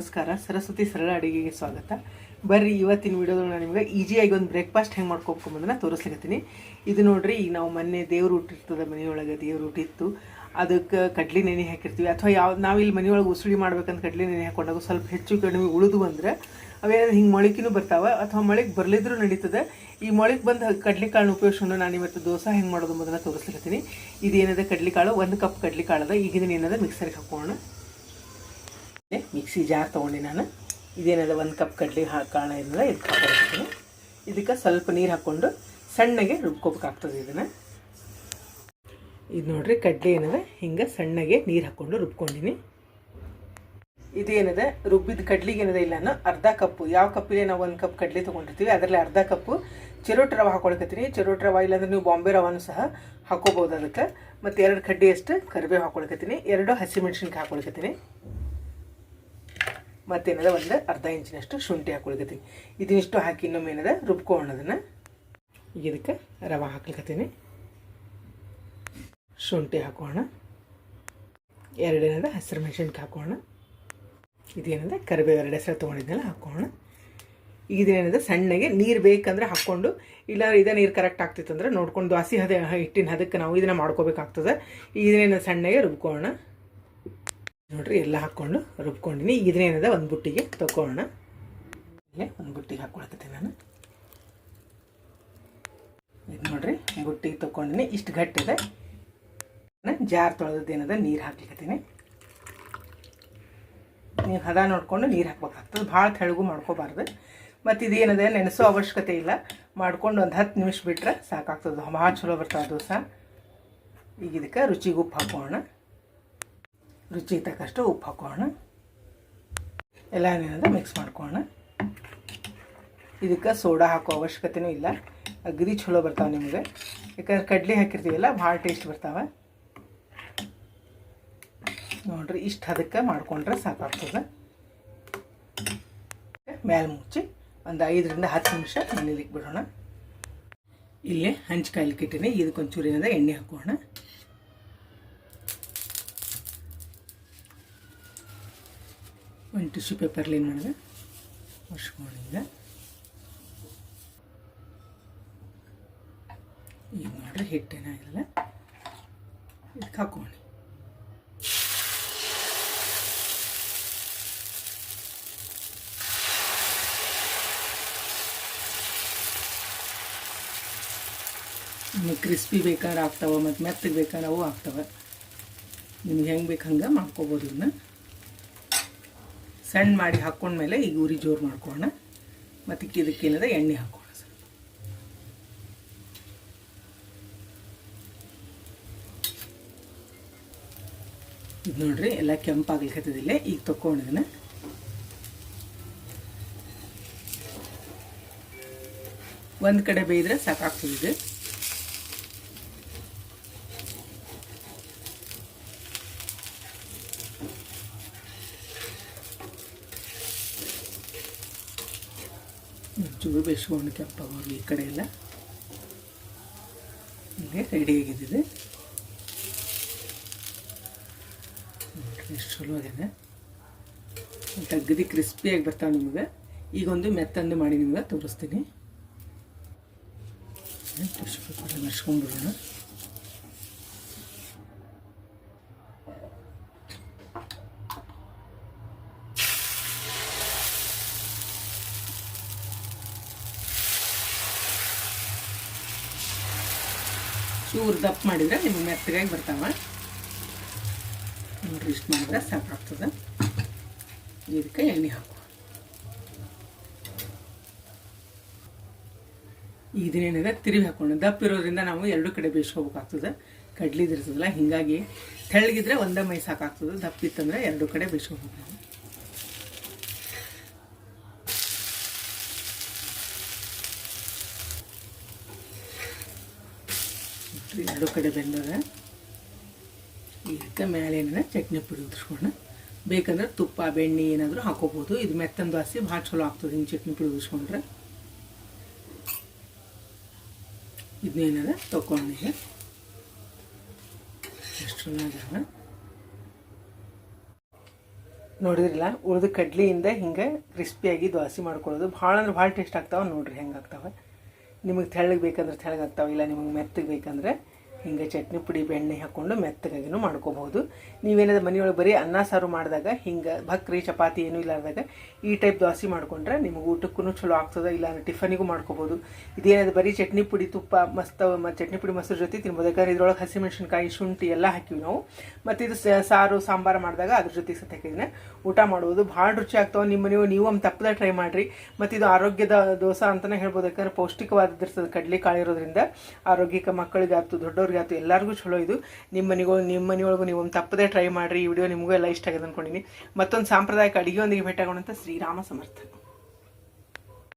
ನಮಸ್ಕಾರ. ಸರಸ್ವತಿ ಸರಳ ಅಡುಗೆಗೆ ಸ್ವಾಗತ. ಬರ್ರಿ, ಇವತ್ತಿನ ವಿಡಿಯೋದಲ್ಲಿ ನಾನು ನಿಮ್ಗೆ ಈಜಿಯಾಗಿ ಒಂದು ಬ್ರೇಕ್ಫಾಸ್ಟ್ ಹೆಂಗೆ ಮಾಡ್ಕೊಬೋದನ್ನ ತೋರಿಸ್ಲಿಕತ್ತೀನಿ. ಇದು ನೋಡ್ರಿ, ಈಗ ನಾವು ಮೊನ್ನೆ ದೇವ್ರ ಊಟಿರ್ತದ ಮನೆಯೊಳಗೆ ದೇವ್ರ ಊಟಿತ್ತು ಅದಕ್ಕೆ ಕಡ್ಲಿ ನೆನೆ ಹಾಕಿರ್ತೀವಿ. ಅಥವಾ ಯಾವ, ನಾವಿಲ್ಲಿ ಮನೆಯೊಳಗೆ ಉಸುಳಿ ಮಾಡ್ಬೇಕಂತ ಕಡ್ಲಿ ನೆನೆ ಹಾಕೊಂಡಾಗ ಸ್ವಲ್ಪ ಹೆಚ್ಚು ಕಡಿಮೆ ಉಳಿದು ಅಂದ್ರೆ ಅವೇನಾದ್ರು ಹಿಂಗೆ ಮೊಳಕಿನೂ ಬರ್ತಾವೆ, ಅಥವಾ ಮೊಳಕೆ ಬರಲಿದ್ರೂ ನಡೀತದೆ. ಈ ಮೊಳಕೆ ಬಂದು ಕಡ್ಲಿಕಾಳನ್ನ ಉಪಯೋಗಿಸ್ಕೊಂಡು ನಾನು ಇವತ್ತು ದೋಸೆ ಹೆಂಗೆ ಮಾಡೋದು ತೋರಿಸ್ಲಿಕತ್ತೀನಿ. ಇದೇನದ ಕಡ್ಲಿಕಾಳು ಒಂದು ಕಪ್ ಕಡ್ಲಿ ಕಾಳದ. ಈಗಿನ ಏನದ? ಮಿಕ್ಸರ್ಗೆ ಹಾಕೋಣ. ಮಿಕ್ಸಿ ಜಾರ್ ತೊಗೊಂಡು ನಾನು. ಇದೇನದ ಒಂದು ಕಪ್ ಕಡ್ಲಿ ಹಾಕೋಣ ಏನದ ಹಾಕೊಂಡಿರ್ತೀನಿ. ಇದಕ್ಕೆ ಸ್ವಲ್ಪ ನೀರು ಹಾಕ್ಕೊಂಡು ಸಣ್ಣಗೆ ರುಬ್ಕೋಬೇಕಾಗ್ತದೆ ಇದನ್ನು. ಇದು ನೋಡಿರಿ ಕಡ್ಲಿ ಏನದ, ಹಿಂಗೆ ಸಣ್ಣಗೆ ನೀರು ಹಾಕ್ಕೊಂಡು ರುಬ್ಕೊಂಡಿನಿ. ಇದೇನದ, ರುಬ್ಬಿದ ಕಡ್ಲಿಗೆ ಏನದ ಇಲ್ಲ ನಾನು ಅರ್ಧ ಕಪ್ಪು, ಯಾವ ಕಪ್ಪಿಗೆ ನಾವು ಒಂದು ಕಪ್ ಕಡ್ಲಿ ತೊಗೊಂಡಿರ್ತೀವಿ, ಅದರಲ್ಲಿ ಅರ್ಧ ಕಪ್ಪು ಚಿರೋಟ್ ರವೆ ಹಾಕೊಳ್ಕತ್ತೀನಿ. ಚಿರೋಟ್ ರವೆ ಇಲ್ಲಾಂದ್ರೆ ನೀವು ಬಾಂಬೆ ರವಾನು ಸಹ ಹಾಕೋಬೋದು ಅದಕ್ಕೆ. ಮತ್ತು ಎರಡು ಕಡ್ಡಿಯಷ್ಟು ಕರಿಬೇವು ಹಾಕೊಳ್ಕತ್ತೀನಿ. ಎರಡು ಹಸಿಮೆಣ್ಸಿನ್ಕಾಯಿ ಹಾಕೊಳಕತ್ತೀನಿ. ಮತ್ತೇನದ ಒಂದು ಅರ್ಧ ಇಂಚಿನಷ್ಟು ಶುಂಠಿ ಹಾಕೊಳ್ಕತ್ತೀನಿ. ಇದನ್ನಿಷ್ಟು ಹಾಕಿ ಇನ್ನೊಮ್ಮೆ ಏನದ? ರುಬ್ಕೊಳ್ಳೋಣ ಅದನ್ನು ಈಗ ಇದಕ್ಕೆ ರವೆ ಹಾಕ್ಲಿಕತ್ತೀನಿ ಶುಂಠಿ ಹಾಕೋಣ. ಎರಡೇನದ ಹಸಿರು ಮೆಣಸಿನ್ಕಾಯಿ ಹಾಕೋಣ. ಇದೇನದ? ಕರಿಬೇವು ಎರಡು ಹೆಸರು ತೊಗೊಂಡಿದ್ದೆಲ್ಲ ಹಾಕೋಣ. ಇದೇನದ ಸಣ್ಣಗೆ ನೀರು ಬೇಕಂದ್ರೆ ಹಾಕ್ಕೊಂಡು ಇಲ್ಲ ಇದೇ ನೀರು ಕರೆಕ್ಟ್ ಆಗ್ತಿತ್ತು ಅಂದ್ರೆ ನೋಡ್ಕೊಂಡು, ಹಸಿ ಹದ ಹಿಟ್ಟಿನ ಹದಕ್ಕೆ ನಾವು ಇದನ್ನು ಮಾಡ್ಕೋಬೇಕಾಗ್ತದೆ. ಈಗ ಇದನ್ನೇನ ಸಣ್ಣಗೆ ರುಬ್ಕೊಳ್ಳೋಣ ನೋಡ್ರಿ, ಎಲ್ಲ ಹಾಕ್ಕೊಂಡು ರುಬ್ಕೊಂಡಿನಿ. ಈಗ ಇದನ್ನೇನಿದೆ ಒಂದು ಬುಟ್ಟಿಗೆ ತಗೊಳ್ಳೋಣ ಇಲ್ಲೇ ಒಂದು ಬುಟ್ಟಿಗೆ ಹಾಕ್ಕೊಳಕತ್ತೀನಿ ನಾನು. ಇದು ನೋಡ್ರಿ ಬುಟ್ಟಿಗೆ ತೊಗೊಂಡಿನಿ. ಇಷ್ಟು ಗಟ್ಟಿದೆ. ನಾನು ಜಾರ್ ತೊಳೆದೇನದ ನೀರು ಹಾಕ್ಲಿಕತ್ತೀನಿ. ನೀವು ಹದ ನೋಡ್ಕೊಂಡು ನೀರು ಹಾಕ್ಬೇಕಾಗ್ತದೆ. ಭಾಳ ತೆಳಗು ಮಾಡ್ಕೋಬಾರ್ದು. ಮತ್ತು ಇದೇನಿದೆ ನೆನೆಸೋ ಅವಶ್ಯಕತೆ ಇಲ್ಲ. ಮಾಡ್ಕೊಂಡು ಒಂದು ಹತ್ತು ನಿಮಿಷ ಬಿಟ್ಟರೆ ಸಾಕಾಗ್ತದೆ. ಭಾಳ ಚಲೋ ಬರ್ತದೆ ದೋಸೆ ಈಗ ಇದಕ್ಕೆ ರುಚಿಗೆ ಉಪ್ಪು ಹಾಕೋಣ. ರುಚಿಗೆ ತಕ್ಕಷ್ಟು ಉಪ್ಪು ಹಾಕೋಣ. ಎಲ್ಲ ಏನದ ಮಿಕ್ಸ್ ಮಾಡ್ಕೋಣ. ಇದಕ್ಕೆ ಸೋಡಾ ಹಾಕೋ ಅವಶ್ಯಕತೆನೂ ಇಲ್ಲ. ಅಗದಿ ಚಲೋ ಬರ್ತಾವೆ ನಿಮಗೆ. ಯಾಕಂದ್ರೆ ಕಡ್ಲೆ ಹಾಕಿರ್ತೀವಲ್ಲ, ಭಾಳ ಟೇಸ್ಟ್ ಬರ್ತಾವೆ. ನೋಡ್ರಿ, ಇಷ್ಟು ಹದಕ್ಕೆ ಮಾಡ್ಕೊಂಡ್ರೆ ಸಾಕಾಗ್ತದೆ. ಮೇಲೆ ಮುಚ್ಚಿ ಒಂದು ಐದರಿಂದ ಹತ್ತು ನಿಮಿಷ ನೆನೆಲಿಕ್ಕೆ ಬಿಡೋಣ ಇಲ್ಲೇ ಹಂಚ್ ಕಾಯ್ಲಿಕ್ಕೆ ಇಟ್ಟಿನಿ. ಏನದ ಎಣ್ಣೆ ಹಾಕೋಣ. ಒಂದು ಟಿಶ್ಯೂ ಪೇಪರ್ಲಿ ಏನು ಮಾಡಿದೆ? ಒರ್ಸ್ಕೊಂಡಿದ್ದೆ ಈಗ ನೋಡ್ರಿ ಹಿಟ್ಟೇನಾಗಿಲ್ಲ ಇದಕ್ಕೆ ಹಾಕೋಣ ನಿಮಗೆ ಕ್ರಿಸ್ಪಿ ಬೇಕಾದ್ರೆ ಆಗ್ತಾವೆ, ಮತ್ತು ಮೆತ್ತಗೆ ಬೇಕಾದ್ರೆ ಅವು ಆಗ್ತವೆ. ನಿಮ್ಗೆ ಹೆಂಗೆ ಬೇಕು ಹಂಗೆ ಮಾಡ್ಕೋಬೋದು ಇದನ್ನ. ಸಣ್ಣ ಮಾಡಿ ಹಾಕ್ಕೊಂಡ್ಮೇಲೆ ಈಗ ಉರಿ ಜೋರು ಮಾಡ್ಕೊಳ್ಳೋಣ. ಮತ್ತು ಇದಕ್ಕೇನದ ಎಣ್ಣೆ ಹಾಕೋಣ ಸರ್. ಇದು ನೋಡ್ರಿ, ಎಲ್ಲ ಕೆಂಪಾಗ್ಲಿಕ್ಕತ್ತದಿಲ್ಲ ಈಗ ತಗೊಂಡಿದ್ದನ್ನ ಒಂದು ಕಡೆ ಬೇಯಿದ್ರೆ ಸಾಕಾಗ್ತದೆ ಚೂರು ಬೇಯಿಸ್ಕೊಂಡು ಕೆಂಪಾಗೋರು ಈ ಕಡೆ ಎಲ್ಲ ಹೀಗೆ ರೆಡಿಯಾಗಿದ್ದಿದೆ ಎಷ್ಟು ಚಲೋ ಆಗಿದೆ. ತಗ್ಗದಿ ಕ್ರಿಸ್ಪಿಯಾಗಿ ಬರ್ತಾವೆ ನಿಮಗೆ. ಈಗ ಒಂದು ಮೆತ್ತಂದು ಮಾಡಿ ನಿಮ್ಗೆ ತೋರಿಸ್ತೀನಿ. ಟಿಶ್ಯೂ ಚೂರು ದಪ್ಪ ಮಾಡಿದರೆ ನಿಮಗೆ ಮೆತ್ತಗಾಗಿ ಬರ್ತಾವೆ. ನೋಡ್ರಿ ಇಷ್ಟು ಮಾಡಿದ್ರೆ ಸಾಕಾಗ್ತದೆ ಇದಕ್ಕೆ ಎಣ್ಣೆ ಹಾಕು ಇದನ್ನೇನಿದೆ ತಿರುವಿ ಹಾಕೊಂಡು ದಪ್ಪ ಇರೋದ್ರಿಂದ ನಾವು ಎರಡು ಕಡೆ ಬೇಯಿಸ್ಕೋಬೇಕಾಗ್ತದೆ ಕಡ್ಲಿದಿರ್ತದಲ್ಲ ಹೀಗಾಗಿ ತೆಳ್ಳಗಿದ್ರೆ ಒಂದೇ ಮೈ ಸಾಕಾಗ್ತದೆ. ದಪ್ಪ ಇತ್ತಂದ್ರೆ ಎರಡು ಕಡೆ ಬೇಯಿಸ್ಕೋಬೇಕು ನಾವು ಎರಡು ಕಡೆ ಬೆಂದಾಗ ಇದಕ್ಕೆ ಮೇಲೆ ಏನಾರ ಚಟ್ನಿ ಪುಡಿ ಉದ್ರಿಸ್ಕೊಂಡ ಬೇಕಂದ್ರೆ ತುಪ್ಪ, ಬೆಣ್ಣೆ ಏನಾದರೂ ಹಾಕೋಬೋದು. ಇದು ಮೆತ್ತನ ದ್ವಾಸಿ ಭಾಳ ಚಲೋ ಆಗ್ತದೆ ಹಿಂಗೆ ಚಟ್ನಿ ಪುಡಿ ಉದಿಸ್ಕೊಂಡ್ರೆ ಇದನ್ನೇನಾರ ತೊಗೊಂಡಿದೆ ಎಷ್ಟು ಚಲೋ ನೋಡಿದ್ರಲ್ಲ, ಉಳಿದ ಕಡ್ಲಿಯಿಂದ ಹಿಂಗೆ ಕ್ರಿಸ್ಪಿಯಾಗಿ ದ್ವಾಸಿ ಮಾಡ್ಕೊಳ್ಳೋದು. ಭಾಳ ಅಂದ್ರೆ ಭಾಳ ಟೇಸ್ಟ್ ಆಗ್ತಾವೆ. ನೋಡ್ರಿ ಹೆಂಗೆ ಆಗ್ತಾವೆ. ನಿಮಗೆ ತೆಳ್ಳಗೆ ಬೇಕಂದ್ರೆ ತೆಳ್ಳಗೆ ಆಗ್ತಾವೆ, ಇಲ್ಲ ನಿಮಗೆ ಮೆತ್ತಗೆ ಬೇಕಂದ್ರೆ ಹಿಂಗೆ ಚಟ್ನಿ ಪುಡಿ, ಬೆಣ್ಣೆ ಹಾಕ್ಕೊಂಡು ಮೆತ್ತಗಾಗಿನೂ ಮಾಡ್ಕೋಬಹುದು. ನೀವೇನಾದ್ರು ಮನೆಯೊಳಗೆ ಬರೀ ಅನ್ನ, ಸಾರು ಮಾಡಿದಾಗ ಹಿಂಗೆ ಭಕ್ರಿ ಚಪಾತಿ ಏನೂ ಇಲ್ಲಾರ್ದಾಗ ಈ ಟೈಪ್ ದೋಸೆ ಮಾಡ್ಕೊಂಡ್ರೆ ನಿಮಗೆ ಊಟಕ್ಕೂ ಚಲೋ ಆಗ್ತದೆ, ಇಲ್ಲಾಂದ್ರೆ ಟಿಫನಿಗೂ ಮಾಡ್ಕೋಬೋದು ಇದೇನಾದ್ರು ಬರೀ ಚಟ್ನಿ ಪುಡಿ, ತುಪ್ಪ, ಮಸ್ತ ಚಟ್ನಿ ಪುಡಿ ಮೊಸರು ಜೊತೆ ತಿನ್ಬೋದು. ಯಾಕಂದ್ರೆ ಇದ್ರೊಳಗೆ ಹಸಿಮೆಣಸಿನ್ಕಾಯಿ, ಶುಂಠಿ ಎಲ್ಲ ಹಾಕಿವಿ ನಾವು. ಮತ್ತು ಇದು ಸಾರು, ಸಾಂಬಾರು ಮಾಡಿದಾಗ ಅದ್ರ ಜೊತೆಗೆ ಸತ್ ಹಾಕಿದ್ರೆ ಊಟ ಮಾಡ್ಬೋದು ಭಾಳ ರುಚಿ ಆಗ್ತಾವೆ. ನಿಮ್ಮ ನೀವು ನೀವು ಒಂದು ತಪ್ಪದ ಟ್ರೈ ಮಾಡಿರಿ. ಮತ್ತು ಇದು ಆರೋಗ್ಯದ ದೋಸೆ ಅಂತಲೇ ಹೇಳ್ಬೋದು. ಯಾಕಂದ್ರೆ ಪೌಷ್ಟಿಕವಾದದಿರ್ತದೆ ಕಡಲೆ ಕಾಳು ಇರೋದ್ರಿಂದ ಆರೋಗ್ಯಕ್ಕೆ ಮಕ್ಕಳಿಗಾಯ್ತು ದೊಡ್ಡವ್ರಿಗಾಯ್ತು ಎಲ್ಲರಿಗೂ ಚಲೋ ಇದು. ನಿಮ್ಮ ಮನೆಗೂ ನಿಮ್ಮ ಮನೆಯೊಳಗೂ ನೀವು ಒಂದು ತಪ್ಪದೇ ಟ್ರೈ ಮಾಡಿರಿ, ಈ ವಿಡಿಯೋ ನಿಮಗೂ ಎಲ್ಲ ಇಷ್ಟ ಆಗಿದೆ ಅಂದ್ಕೊಂಡಿನಿ ಮತ್ತೊಂದು ಸಾಂಪ್ರದಾಯಿಕ ಅಡುಗೆಯೊಂದಿಗೆ ಭೇಟಿಯಾಗೋಣಂತ ಶ್ರೀರಾಮ ಸಮರ್ಥ